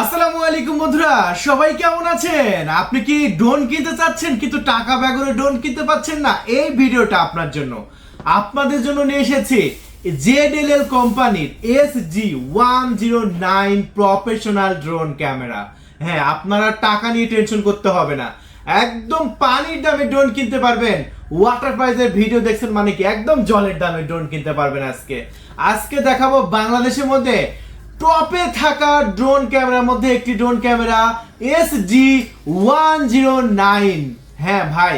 আসসালামু আলাইকুম বন্ধুরা, সবাই কেমন আছেন? আপনি কি ড্রোন কিনতে চাচ্ছেন? কিন্তু টাকা ব্যাগরে ড্রোন কিনতে পাচ্ছেন না? এই ভিডিওটা আপনার জন্য। আপনাদের জন্য নিয়ে এসেছি জেডএলএল কোম্পানির S G one zero nine professional drone camera. হ্যাঁ আপনারা টাকা নিয়ে টেনশন করতে হবে না। একদম পানির দামে ড্রোন কিনতে পারবেন। ওয়াটার প্রাইজের ভিডিও দেখছেন মানে কি? একদম জলের দামে ড্রোন কিনতে পারবেন আজকে। আজকে দেখাবো বাংলাদেশের মধ্যে টপে থাকা ড্রোন ক্যামেরার মধ্যে একটি drone camera S G one zero nine হ্যাঁ ভাই,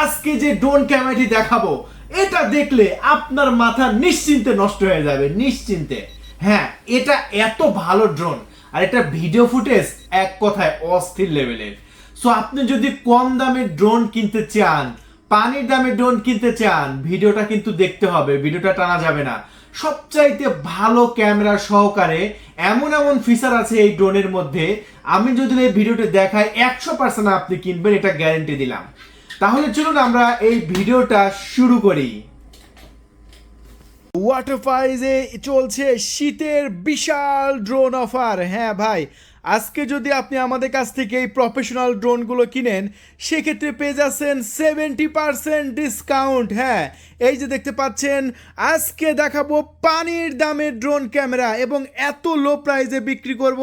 আজকে যে ড্রোন ক্যামেরাটি দেখাবো, এটা দেখলে আপনার মাথা নিশ্চিন্তে নষ্ট হয়ে যাবে, নিশ্চিন্তে। হ্যাঁ এটা এত ভালো ড্রোন, আর এটা ভিডিও ফুটেজ এক কথায় অস্থির লেভেলের। সো আপনি যদি কম দামে ড্রোন কিনতে চান, পানির দামে ড্রোন কিনতে চান, ভিডিওটা কিন্তু দেখতে হবে, ভিডিওটা টানা যাবে না। সবচাইতে ভালো ক্যামেরা সহকারে এমন এমন ফিচার আছে এই ড্রোনের মধ্যে। আমি যদি এই ভিডিওটি দেখাই, একশো পার্সেন্ট আপনি কিনবেন, এটা গ্যারেন্টি দিলাম। তাহলে চলুন আমরা এই ভিডিওটা শুরু করি। ওয়াটার ফাইজে চলছে শীতের বিশাল ড্রোন অফার হ্যাঁ ভাই আজকে যদি আপনি আমাদের কাছ থেকে এই প্রফেশনাল ড্রোনগুলো কিনেন, সেক্ষেত্রে পেয়ে যাচ্ছেন সেভেন্টি পারসেন্ট ডিসকাউন্ট হ্যাঁ এই যে দেখতে পাচ্ছেন, আজকে দেখাবো পানির দামের ড্রোন ক্যামেরা এবং এত লো প্রাইসে বিক্রি করব।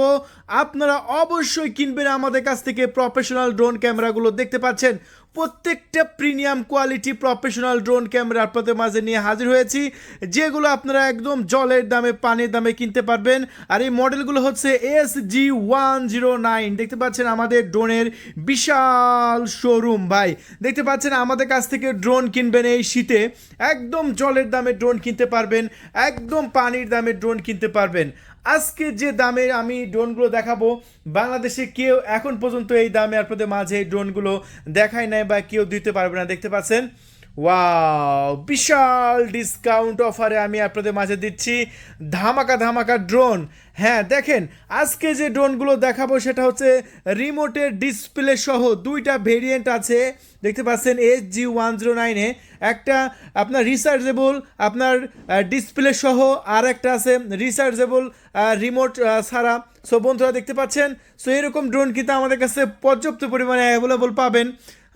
আপনারা অবশ্যই কিনবেন আমাদের কাছ থেকে প্রফেশনাল ড্রোন ক্যামেরাগুলো দেখতে পাচ্ছেন প্রত্যেকটা premium quality professional drone camera আপনাদের মাঝে নিয়ে হাজির হয়েছি, যেগুলো আপনারা একদম জলের দামে, পানির দামে কিনতে পারবেন। আর এই মডেলগুলো হচ্ছে S G one zero nine দেখতে পাচ্ছেন আমাদের ড্রোনের বিশাল শোরুম ভাই। দেখতে পাচ্ছেন আমাদের কাছ থেকে ড্রোন কিনবেন এই শীতে। একদম জলের দামে ড্রোন কিনতে পারবেন, একদম পানির দামে ড্রোন কিনতে পারবেন। আজকে যে দামে আমি ড্রোনগুলো দেখাবো, বাংলাদেশে কেউ এখন পর্যন্ত এই দামে আপনাদের মাঝে ড্রোনগুলো দেখায় নাই বা কেউ দিতে পারবে না, দেখতে পাচ্ছেন? ওয়াও, বিশাল ডিসকাউন্ট অফারে আমি আপনাদের মাঝে দিচ্ছি। ধামাকা ধামাকা ড্রোন। হ্যাঁ দেখেন, আজকে যে ড্রোনগুলো দেখাবো সেটা হচ্ছে রিমোটের ডিসপ্লে সহ দুইটা ভেরিয়েন্ট আছে। দেখতে পাচ্ছেন এইচ জি ওয়ান জিরো নাইনে একটা আপনার রিচার্জেবল আপনার ডিসপ্লে সহ আর একটা আছে রিচার্জেবল রিমোট ছাড়া। সো বন্ধুরা দেখতে পাচ্ছেন? সো এরকম ড্রোন কিন্তু আমাদের কাছে পর্যাপ্ত পরিমাণে অ্যাভেলেবল পাবেন।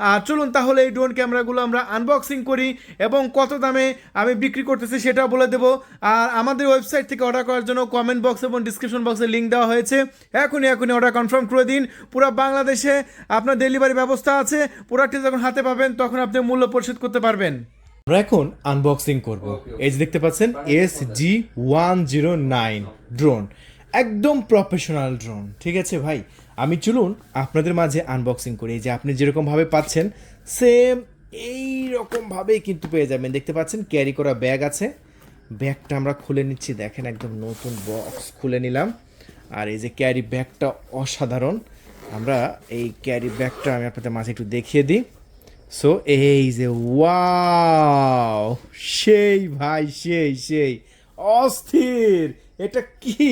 আর চলুন তাহলে এই ড্রোন ক্যামেরাগুলো আমরা আনবক্সিং করি এবং কত দামে আমি বিক্রি করতেছি সেটা বলে দেবো। আর আমাদের ওয়েবসাইট থেকে অর্ডার করার জন্য কমেন্ট বক্স এবং ডিসক্রিপশন বক্সে লিঙ্ক দেওয়া হয়েছে। এখনই এখনই অর্ডার কনফার্ম করে দিন। পুরো বাংলাদেশে আপনার ডেলিভারি ব্যবস্থা আছে। প্রোডাক্টটি যখন হাতে পাবেন, তখন আপনি মূল্য পরিশোধ করতে পারবেন। আমরা এখন আনবক্সিং করব। এই যে দেখতে পাচ্ছেন S G one zero nine drone একদম প্রফেশনাল ড্রোন ঠিক আছে ভাই? আমি চলুন আপনাদের মাঝে আনবক্সিং করি। এই যে আপনি যেরকমভাবে পাচ্ছেন সেম এই রকমভাবেই কিন্তু পেয়ে যাবেন। দেখতে পাচ্ছেন ক্যারি করা ব্যাগ আছে। ব্যাগটা আমরা খুলে নিচ্ছি। দেখেন একদম নতুন বক্স খুলে নিলাম। আর এই যে ক্যারি ব্যাগটা অসাধারণ। আমরা এই ক্যারি ব্যাগটা আমি আপনাদের মাঝে একটু দেখিয়ে দিই। সো এই যে ওয়াও সেই ভাই, সেই সেই। অস্থির! এটা কি?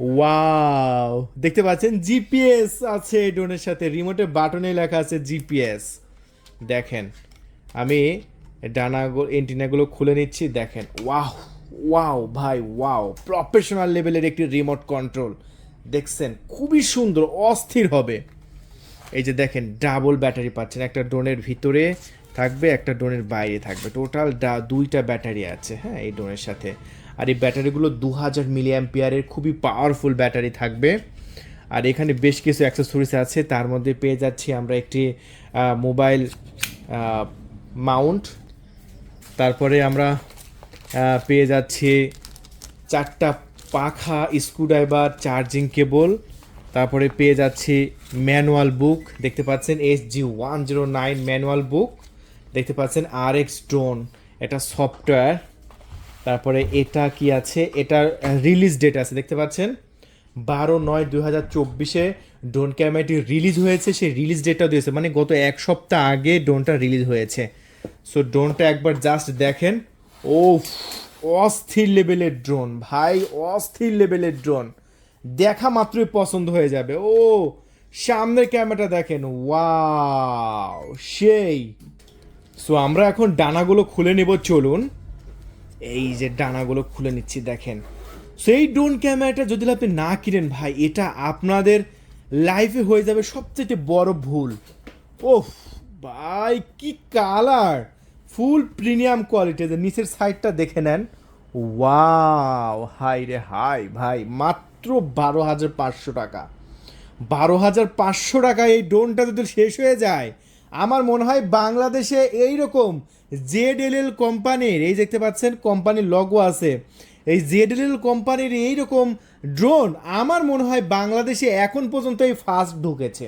ওয়াও দেখতে পাচ্ছেন জিপিএস আছে ড্রোনের সাথে। রিমোটের বাটনে লেখা আছে জিপিএস দেখেন, আমি ডানা এন্টিনাগুলো খুলে নিচ্ছি, দেখেন। ওয়াও ওয়াও ভাই ওয়াও প্রফেশনাল লেভেলের একটি রিমোট কন্ট্রোল দেখছেন, খুবই সুন্দর, অস্থির হবে। এই যে দেখেন ডাবল ব্যাটারি পাচ্ছেন। একটা ড্রোনের ভিতরে থাকবে, একটা ড্রোনের বাইরে থাকবে। টোটাল দুইটা ব্যাটারি আছে হ্যাঁ এই ড্রোনের সাথে। আর এই ব্যাটারিগুলো দু হাজার মিলি অ্যাম্পিয়ারের খুবই পাওয়ারফুল ব্যাটারি থাকবে। আর এখানে বেশ কিছু অ্যাক্সেসরিজ আছে। তার মধ্যে পেয়ে যাচ্ছি আমরা একটি মোবাইল মাউন্ট তারপরে আমরা পেয়ে যাচ্ছি চারটা পাখা স্ক্রুড্রাইভার চার্জিং কেবল তারপরে পেয়ে যাচ্ছি ম্যানুয়াল বুক, দেখতে পাচ্ছেন S G one zero nine manual book, দেখতে পাচ্ছেন আর এক্স ড্রোন, এটা সফটওয়্যার। তারপরে এটা কি আছে? এটার রিলিজ ডেট আছে, দেখতে পাচ্ছেন? বারো নয় দুই হাজার চব্বিশে ড্রোন ক্যামেরাটি রিলিজ হয়েছে, সেই রিলিজ ডেটটা দিয়েছে মানে গত এক সপ্তাহ আগে ড্রোনটা রিলিজ হয়েছে। সো ড্রোনটা একবার জাস্ট দেখেন ও অস্থির লেভেলের ড্রোন ভাই, অস্থির লেভেলের ড্রোন দেখা মাত্রই পছন্দ হয়ে যাবে। ও, সামনের ক্যামেরাটা দেখেন। ওয়াও, সেই। সো আমরা এখন ডানাগুলো খুলে নেব, চলুন। এই যে ডানাগুলো খুলে নিচ্ছি, দেখেন। সেই ড্রোন ক্যামেরাটা যদি আপনি না কিনেন ভাই, এটা আপনাদের লাইফে হয়ে যাবে সবচেয়ে বড় ভুল। ওফ, ভাই, কি কালার ফুল প্রিমিয়াম কোয়ালিটি নিচের সাইডটা দেখে নেন। ওয়াও, হাই রে, হাই, ভাই, মাত্র বারো হাজার পাঁচশো টাকা। বারো হাজার পাঁচশো টাকা এই ড্রোনটা যদি শেষ হয়ে যায়, আমার মনে হয় বাংলাদেশে এই রকম জেড এল এল কোম্পানির, এই দেখতে পাচ্ছেন কোম্পানির লগো আছে, এই জেড এল এল কোম্পানির এই রকম ড্রোন আমার মনে হয় বাংলাদেশে এখন পর্যন্ত এই ফার্স্ট ঢুকেছে।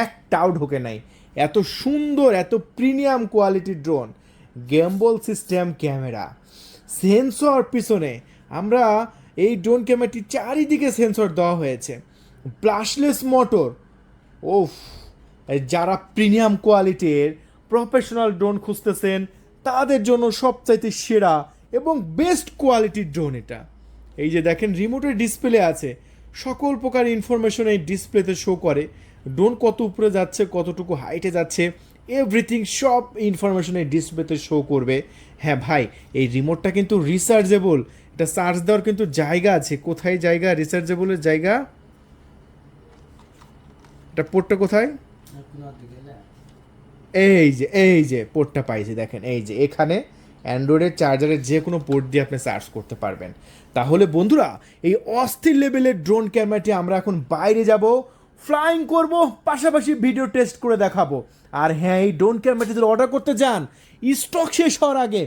একটাও ঢুকে নাই। এত সুন্দর, এত প্রিমিয়াম কোয়ালিটির drone gimbal system camera sensor পিছনে। আমরা এই ড্রোন ক্যামেরাটি চারিদিকে সেন্সর দেওয়া হয়েছে। ব্রাশলেস মোটর ওফ যারা প্রিমিয়াম কোয়ালিটির প্রফেশনাল ড্রোন খুঁজতেছেন, তাদের জন্য সবচাইতে সেরা এবং বেস্ট কোয়ালিটির ড্রোন এটা। এই যে দেখেন রিমোটের ডিসপ্লে আছে। সকল প্রকার ইনফরমেশন এই ডিসপ্লেতে শো করে। ড্রোন কত উপরে যাচ্ছে, কতটুকু হাইটে যাচ্ছে এভরিথিং সব ইনফরমেশন এই ডিসপ্লেতে শো করবে। হ্যাঁ ভাই, এই রিমোটটা কিন্তু রিচার্জেবল এটা চার্জ দেওয়ার কিন্তু জায়গা আছে। কোথায় জায়গা? রিচার্জেবলের জায়গা। এটা পোর্টটা কোথায়? এই যে এই যে পোর্টটা পাইছি, দেখেন, এই যে, এখানে অ্যান্ড্রয়েডের চার্জারের যে কোনো পোর্ট দিয়ে আপনি চার্জ করতে পারবেন। তাহলে বন্ধুরা, এই অস্থির লেভেলের ড্রোন ক্যামেরাটি আমরা এখন বাইরে যাব ফ্লাইং করব, পাশাপাশি ভিডিও টেস্ট করে দেখাবো। আর হ্যাঁ এই ড্রোন ক্যামেরাটি যদি অর্ডার করতে যান স্টক শেষ হওয়ার আগে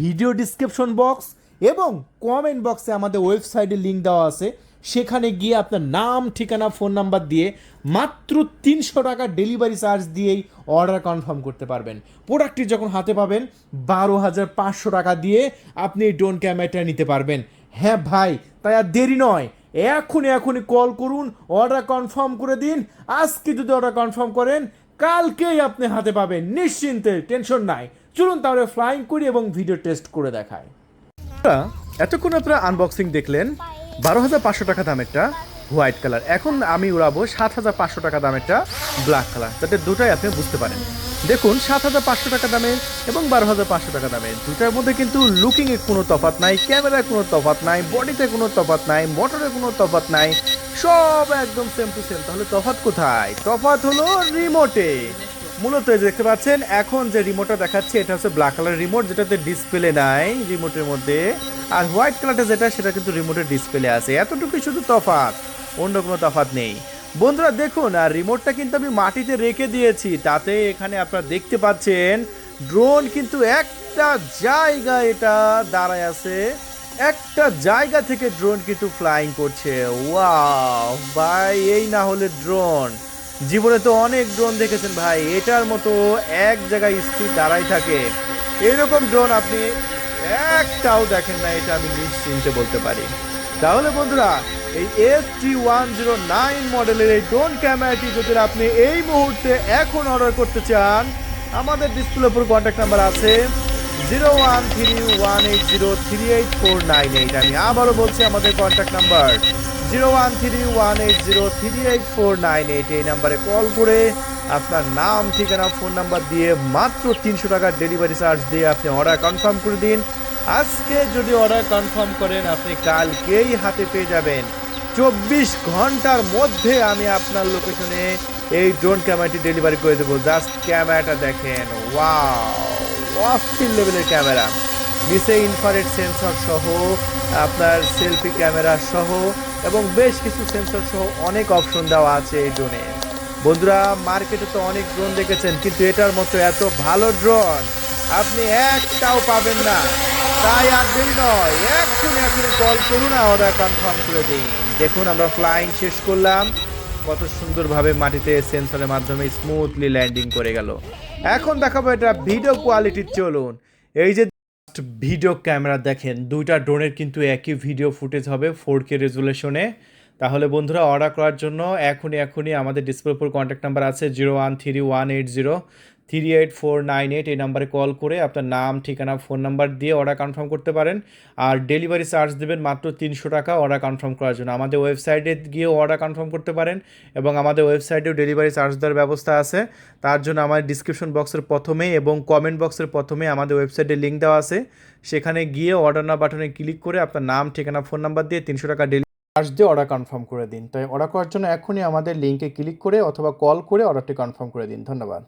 ভিডিও ডিসক্রিপশন বক্স এবং কমেন্ট বক্সে আমাদের ওয়েবসাইটে লিঙ্ক দেওয়া আছে। সেখানে গিয়ে আপনার নাম, ঠিকানা ফোন নাম্বার দিয়ে মাত্র তিনশো টাকা ডেলিভারি চার্জ দিয়েই অর্ডার কনফার্ম করতে পারবেন। প্রোডাক্টটি যখন হাতে পাবেন, বারো হাজার পাঁচশো টাকা দিয়ে আপনি এই ড্রোন ক্যামেরাটা নিতে পারবেন। হ্যাঁ ভাই, তাই আর দেরি নয়। এখনই এখনই কল করুন অর্ডার কনফার্ম করে দিন। আজকে যদি অর্ডার কনফার্ম করেন, কালকেই আপনি হাতে পাবেন। নিশ্চিন্তে টেনশন নাই। চলুন তাহলে ফ্লাইং করি এবং ভিডিও টেস্ট করে দেখায় এতক্ষণ আপনারা আনবক্সিং দেখলেন, বারো হাজার পাঁচশো টাকা দামেরটা হোয়াইট কালার এখন আমি উড়াবো সাত হাজার পাঁচশো টাকা দামেরটা ব্ল্যাক কালার যাতে দুটাই আপনি বুঝতে পারেন। দেখুন, সাত হাজার পাঁচশো টাকা দামের এবং বারো হাজার পাঁচশো টাকা দামের দুটার মধ্যে কিন্তু লুকিংয়ে কোনো তফাৎ নাই ক্যামেরায় কোনো তফাৎ নাই বডিতে কোনো তফাৎ নাই মোটরে কোনো তফাৎ নাই, সব একদম সেম টু সেম তাহলে তফাৎ কোথায়? তফাত হলো রিমোটে মূলত এই দেখতে পাচ্ছেন, এখন যে রিমোটটা দেখাচ্ছে, এটা হচ্ছে ব্ল্যাক কালার রিমোট যেটাতে ডিসপ্লে নাই রিমোটের মধ্যে। আর হোয়াইট কালারটা যেটা, সেটা কিন্তু রিমোটের ডিসপ্লে আছে। এতটুকুই শুধু তফাৎ, অন্য কোনো তফাৎ নেই। বন্ধুরা, দেখুন, আর রিমোটটা কিন্তু আমি মাটিতে রেখে দিয়েছি। তাতে এখানে আপনারা দেখতে পাচ্ছেন ড্রোন কিন্তু একটা জায়গা এটা দাঁড়ায় আছে। একটা জায়গা থেকে ড্রোন কিন্তু ফ্লাইং করছে। ওয়াও ভাই, এই না হলে ড্রোন জীবনে তো অনেক ড্রোন দেখেছেন ভাই। এটার মতো এক জায়গায় স্থির দাঁড়াই থাকে। এরকম ড্রোন আপনি একটাও দেখেন না, এটা আমি নিশ্চিন্তে বলতে পারি। তাহলে বন্ধুরা, এই S T one zero nine মডেলের এই ড্রোন ক্যামেরাটি যদি আপনি এই মুহূর্তে এখন অর্ডার করতে চান, আমাদের ডিসপ্লে উপর কন্ট্যাক্ট নাম্বার আছে zero one three one eight zero three eight four nine eight আমি আবারও বলছি আমাদের contact number zero one three one eight zero three eight four nine eight এই নাম্বারে কল করে আপনার নাম, ঠিকানা, ফোন নাম্বার দিয়ে মাত্র তিনশো টাকার ডেলিভারি চার্জ দিয়ে আপনি অর্ডার কনফার্ম করে দিন। আজকে যদি অর্ডার কনফার্ম করেন, আপনি কালকেই হাতে পেয়ে যাবেন। চব্বিশ ঘণ্টার মধ্যে আমি আপনার লোকেশনে এই ড্রোন ক্যামেরাটি ডেলিভারি করে দেবো। জাস্ট ক্যামেরাটা দেখেন। অস্থির লেভেলের ক্যামেরা নিচে ইনফারেট সেন্সর সহ, আপনার সেলফি ক্যামেরা সহ এবং বেশ কিছু সেন্সর সহ অনেক অপশন দেওয়া আছে এই ড্রোনে বন্ধুরা মার্কেটে তো অনেক ড্রোন দেখেছেন, কিন্তু এটার মতো এত ভালো ড্রোন আপনি একটাও পাবেন না। তাই আর দেরি নয় এখন এখন কল করুন অর্ডার কনফার্ম করে দিন। দেখুন, আমরা ফ্লাইং শেষ করলাম। কত সুন্দরভাবে মাটিতে সেন্সরের মাধ্যমে স্মুথলি ল্যান্ডিং করে গেল। এখন দেখাবো এটা ভিডিও কোয়ালিটির চলুন। এই যে ভিডিও ক্যামেরা দেখেন, দুইটা ড্রোনের কিন্তু একই ভিডিও ফুটেজ হবে ফোর কে রেজুলেশনে তাহলে বন্ধুরা অর্ডার করার জন্য এখনই এখনই আমাদের ডিসপ্লে কন্ট্যাক্ট নাম্বার আছে zero one three one eight zero three eight four nine eight এই নাম্বারে কল করে আপনার নাম, ঠিকানা, ফোন নাম্বার দিয়ে অর্ডার কনফার্ম করতে পারেন। আর ডেলিভারি চার্জ দেবেন মাত্র তিনশো টাকা অর্ডার কনফার্ম করার জন্য। আমাদের ওয়েবসাইটে গিয়েও অর্ডার কনফার্ম করতে পারেন এবং আমাদের ওয়েবসাইটেও ডেলিভারি চার্জ দেওয়ার ব্যবস্থা আছে। তার জন্য আমার ডিসক্রিপশন বক্সের প্রথমে এবং কমেন্ট বক্সের প্রথমে আমাদের ওয়েবসাইটে লিঙ্ক দেওয়া আছে। সেখানে গিয়ে অর্ডার না বাটনে ক্লিক করে আপনার নাম, ঠিকানা ফোন নাম্বার দিয়ে তিনশো টাকা ডেলি চার্জ দিয়ে অর্ডার কনফার্ম করে দিন। তাই অর্ডার করার জন্য এখনই আমাদের লিঙ্কে ক্লিক করে অথবা কল করে অর্ডারটি কনফার্ম করে দিন। ধন্যবাদ।